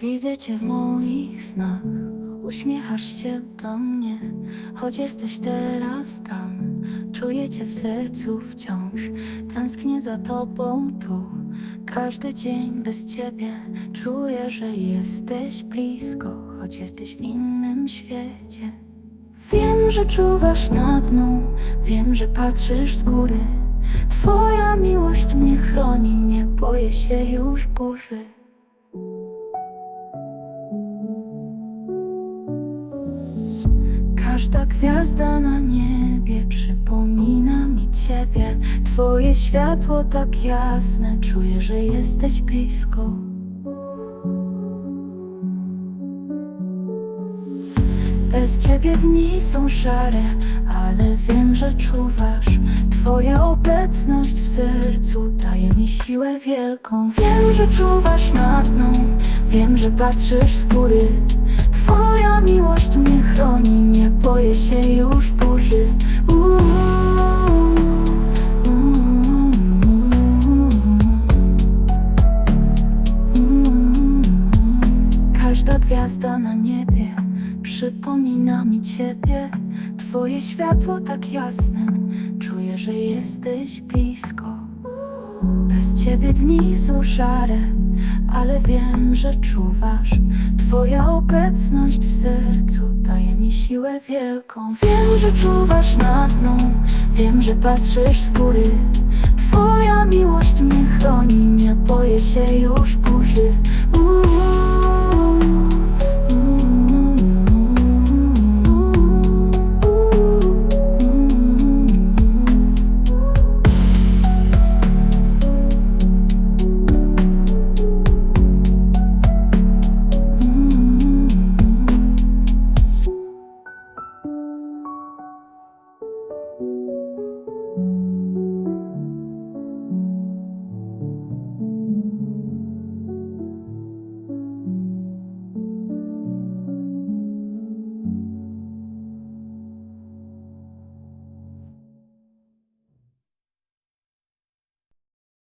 Widzę cię w moich snach, uśmiechasz się do mnie, choć jesteś teraz tam. Czuję cię w sercu wciąż, tęsknię za tobą tu. Każdy dzień bez ciebie czuję, że jesteś blisko, choć jesteś w innym świecie. Wiem, że czuwasz nad mną, wiem, że patrzysz z góry. Twoja miłość mnie chroni, nie boję się już burzy. Każda gwiazda na niebie przypomina mi ciebie. Twoje światło tak jasne, czuję, że jesteś blisko. Bez ciebie dni są szare, ale wiem, że czuwasz. Twoja obecność w sercu daje mi siłę wielką. Wiem, że czuwasz nad mną, wiem, że patrzysz z góry. Twoja miłość mnie chroni, boję się już burzy. Każda gwiazda na niebie przypomina mi ciebie. Twoje światło tak jasne, czuję, że jesteś blisko. Bez ciebie dni są szare, ale wiem, że czuwasz. Twoja obecność w sercu daje mi siłę wielką. Wiem, że czuwasz nad mną, wiem, że patrzysz z góry. Twoja miłość mnie chroni, nie boję się już.